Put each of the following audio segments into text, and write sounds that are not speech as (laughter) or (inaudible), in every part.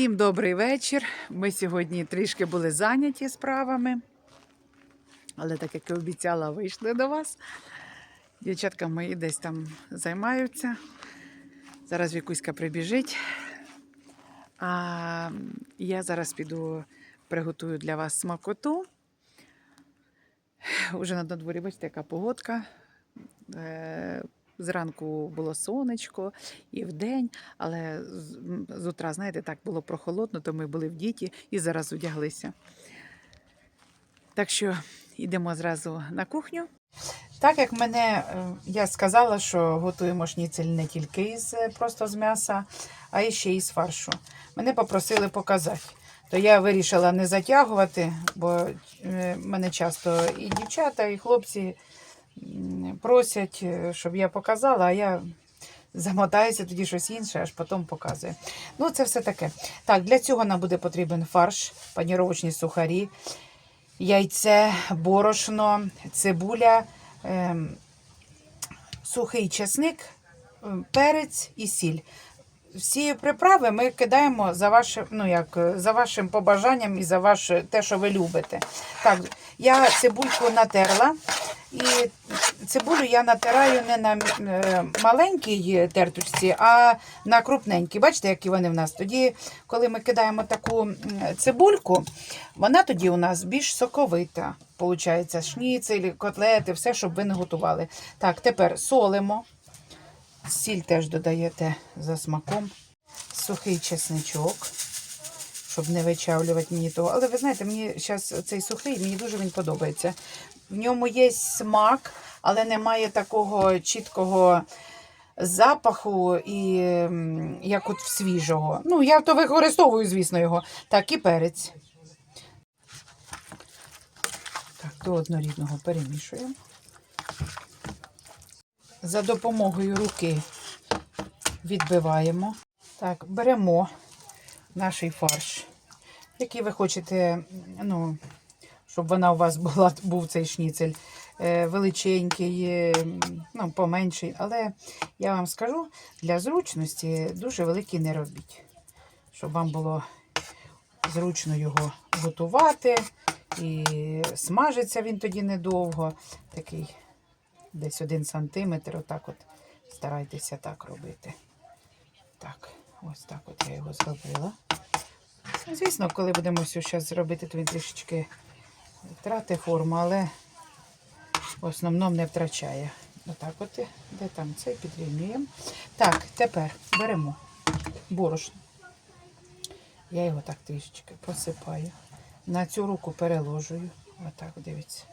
Всім добрий вечір. Ми сьогодні трішки були зайняті справами, але так як і обіцяла, вийшли до вас. Дівчатка мої десь там займаються. Зараз Вікуська прибіжить. А я зараз піду приготую для вас смакоту. Уже на дворі, бачите, яка погодка. Зранку було сонечко і вдень, але з, утра, знаєте, так було прохолодно, то ми були в діті і зараз одяглися. Так що йдемо зразу на кухню. Так як мене, е, я сказала, що готуємо шніцель не тільки із е, просто з м'яса, а ще із фаршу. Мене попросили показати. То я вирішила не затягувати, бо е, мене часто і дівчата, і хлопці просять, е, щоб я показала, а я замотаюся тоді щось інше, аж потім показую. Ну, це все таке. Так, для цього нам буде потрібен фарш, паніровочні сухарі, яйце, борошно, цибуля, ем, сухий чесник, перець і сіль. Всі приправи ми кидаємо за вашим, ну як, за вашим побажанням і за ваше, те, що ви любите. Так, я цибульку натерла. І цибулю я натираю не на е, маленькій терточці, а на крупненькій. Бачите, які вони в нас? Тоді, коли ми кидаємо таку цибульку, вона тоді у нас більш соковита. Получається, шніцель, котлети, все, щоб ви не готували. Так, тепер солимо. Сіль теж додаєте за смаком. Сухий чесничок, щоб не вичавлювати мені того. Але ви знаєте, мені зараз цей сухий, мені дуже він подобається. В ньому є смак, але немає такого чіткого запаху, і, як от свіжого. Ну, я то використовую, звісно, його. Так, і перець. Так, до однорідного перемішуємо. За допомогою руки відбиваємо. Так, беремо наш фарш, який ви хочете, ну, щоб вона у вас була, був цей шніцель е, величенький, е, ну, поменший. Але я вам скажу, для зручності дуже великий не робіть, щоб вам було зручно його готувати. І смажиться він тоді недовго. Такий десь один сантиметр. Отак от старайтеся так робити. Так, ось так от я його зробила. Ну, Звісно, коли будемо все зараз робити, то він трішечки втрати форму, але в основному не втрачає. Отак от, де там цей підрівнюємо. Так, тепер беремо борошно. Я його так трішечки посипаю. На цю руку переложую. Отак, дивіться.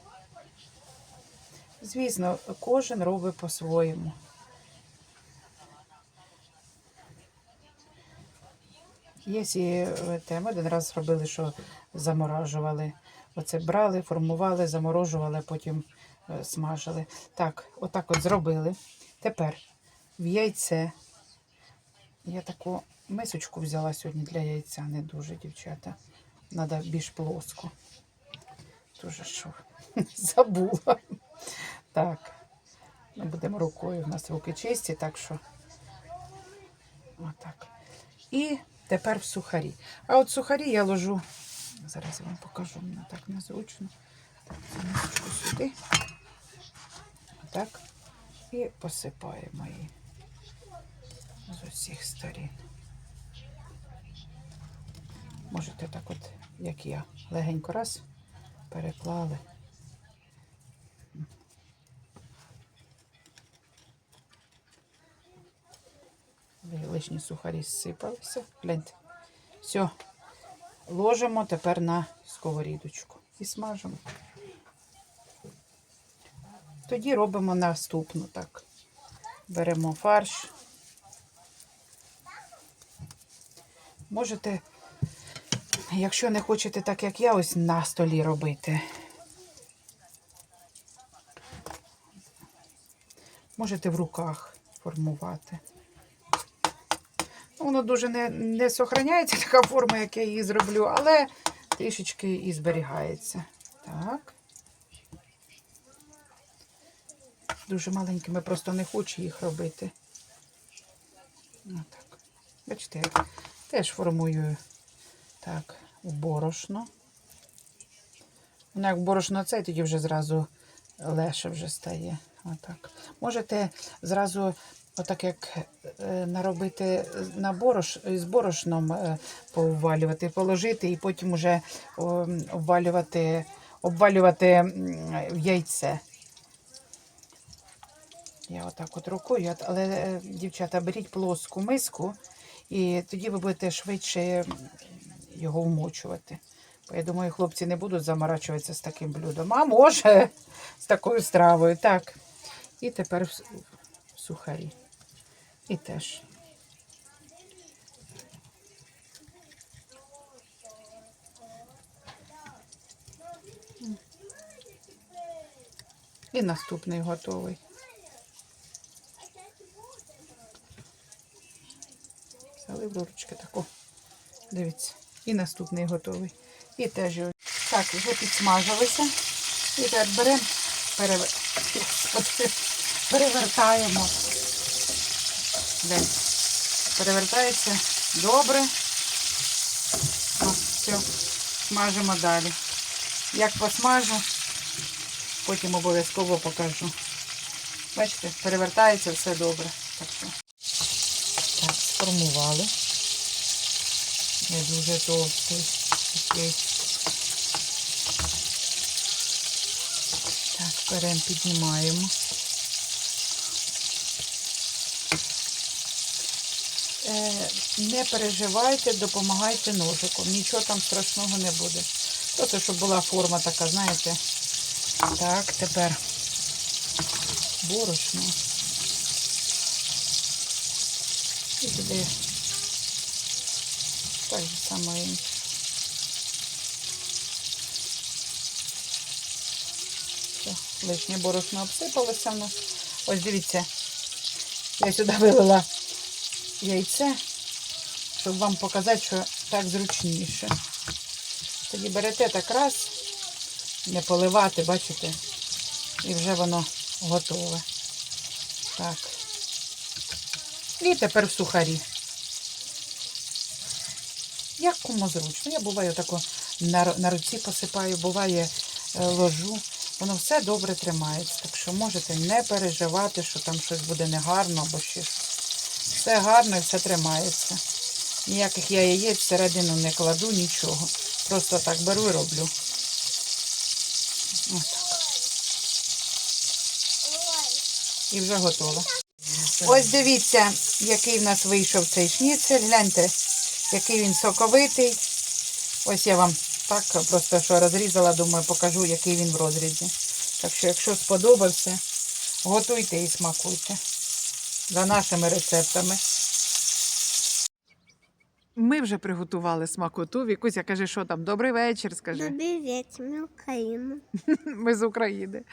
Звісно, кожен робить по-своєму. Є і те, ми один раз робили, що заморажували. Оце брали, формували, заморожували, потім е, смажили. Так, отак от зробили. Тепер в яйце. Я таку мисочку взяла сьогодні для яйця, не дуже, дівчата. Треба більш плоско. Дуже що (laughs) забула. Так. Ми будемо рукою. У нас руки чисті, так що. Отак. І тепер в сухарі. А от сухарі я ложу. Зараз я вам покажу, мені так незручно. Так, сюди. Отак. І посипаємо її з усіх сторін. Можете так от, як я, легенько раз переклали. Лишні сухарі зсипалися. Гляньте. Все. Ложимо тепер на сковорідочку і смажимо. Тоді робимо наступну так. Беремо фарш. Можете, якщо не хочете так, як я, ось на столі робити. Можете в руках формувати. Воно дуже не, не сохраняється, (laughs) така форма, як я її зроблю, але трішечки і зберігається. Так. Дуже маленькими, просто не хочу їх робити. Отак. Бачите, я теж формую Так, в борошно. Воно як борошно це, тоді вже зразу легше вже стає. Отак. Можете зразу, отак як е, наробити на борош, з борошном е, повалювати, положити і потім уже о, обвалювати, обвалювати яйце. Я отак от рукою, але е, дівчата, беріть плоску миску, і тоді ви будете швидше його вмочувати. Бо я думаю, хлопці не будуть заморачуватися з таким блюдом. А може, з такою стравою. Так. І тепер сухарі. І теж. І наступний готовий. Взяли в ручки таку. Дивіться. І наступний готовий. І теж його. Так, вже підсмажилися. І тепер беремо, перевер... (laughs) Перевертаємо. Де? Перевертається добре. О, все, смажимо далі. Як посмажу, потім обов'язково покажу. Бачите, перевертається все добре. Так, що. так сформували. Не дуже товстий. Такий. Так, беремо, піднімаємо. Не переживайте, допомагайте ножиком. Нічого там страшного не буде. Просто, щоб була форма така, знаєте. Так, тепер борошно. І туди так же само. Все, лишнє борошно обсипалося в нас. Ось дивіться, я сюди вилила яйце, щоб вам показати, що так зручніше. Тоді берете так раз, не поливати, бачите, і вже воно готове. Так. І тепер в сухарі. Як кому зручно. Я буваю тако на, на руці посипаю, буває е, ложу. Воно все добре тримається. Так що можете не переживати, що там щось буде негарно або щось. Все гарно і все тримається. Ніяких я яєць всередину не кладу, нічого. Просто так беру і роблю. Отак. І вже готово. Ось дивіться, який в нас вийшов цей шніцель. Гляньте, який він соковитий. Ось я вам так просто що розрізала, думаю, покажу, який він в розрізі. Так що, якщо сподобався, готуйте і смакуйте. За нашими рецептами. Ми вже приготували смакоту. Вікуся каже, що там, добрий вечір, скажи. Добрий вечір, ми Україна. (laughs) Ми з України.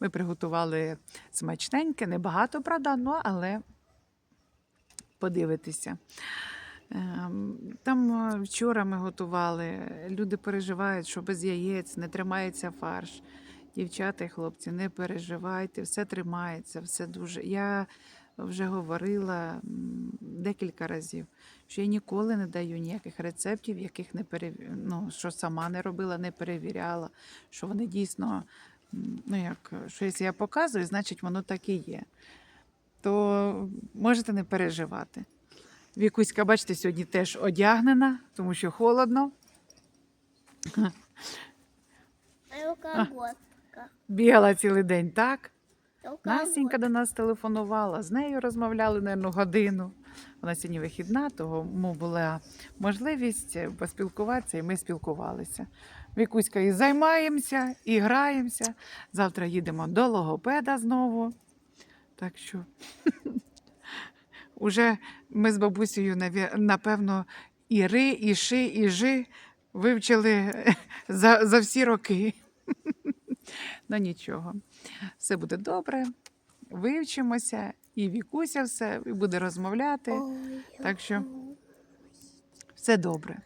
Ми приготували смачненьке, небагато, правда, ну, але подивитися. Ем, Там е, вчора ми готували. Люди переживають, що без яєць не тримається фарш. Дівчата і хлопці, не переживайте, все тримається, все дуже. Я вже говорила декілька разів, що я ніколи не даю ніяких рецептів, яких не перев... ну, що сама не робила, не перевіряла, що вони дійсно, ну як, що якщо я показую, значить воно так і є. То можете не переживати. Вікуська, бачите, сьогодні теж одягнена, тому що холодно. Бігала цілий день, так? Алкоголка. До нас телефонувала, з нею розмовляли наверно, годину. Вона сьогодні вихідна, тому була можливість поспілкуватися, і ми спілкувалися. Вікуська і займаємося, і граємося. Завтра їдемо до логопеда знову. Так що (laughs) уже ми з бабусею, напевно, і ри, і ши, і жи вивчили (laughs) за, за всі роки. (laughs) Ну нічого, все буде добре, вивчимося, і Вікуся все, і буде розмовляти. Ой, Так що все добре.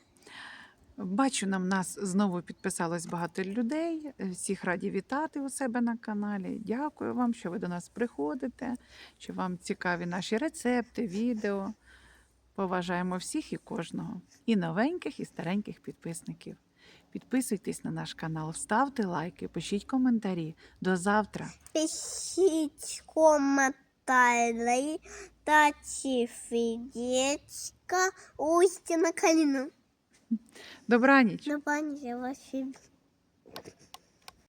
Бачу, нам нас знову підписалось багато людей. Всіх раді вітати у себе на каналі. Дякую вам, що ви до нас приходите, що вам цікаві наші рецепти, відео. Поважаємо всіх і кожного, і новеньких, і стареньких підписників. Підписуйтесь на наш канал, ставте лайки, пишіть коментарі. До завтра! Пишіть коментарі та сердечко Устіна Каліна. Добраніч! Добраніч, я вас люблю.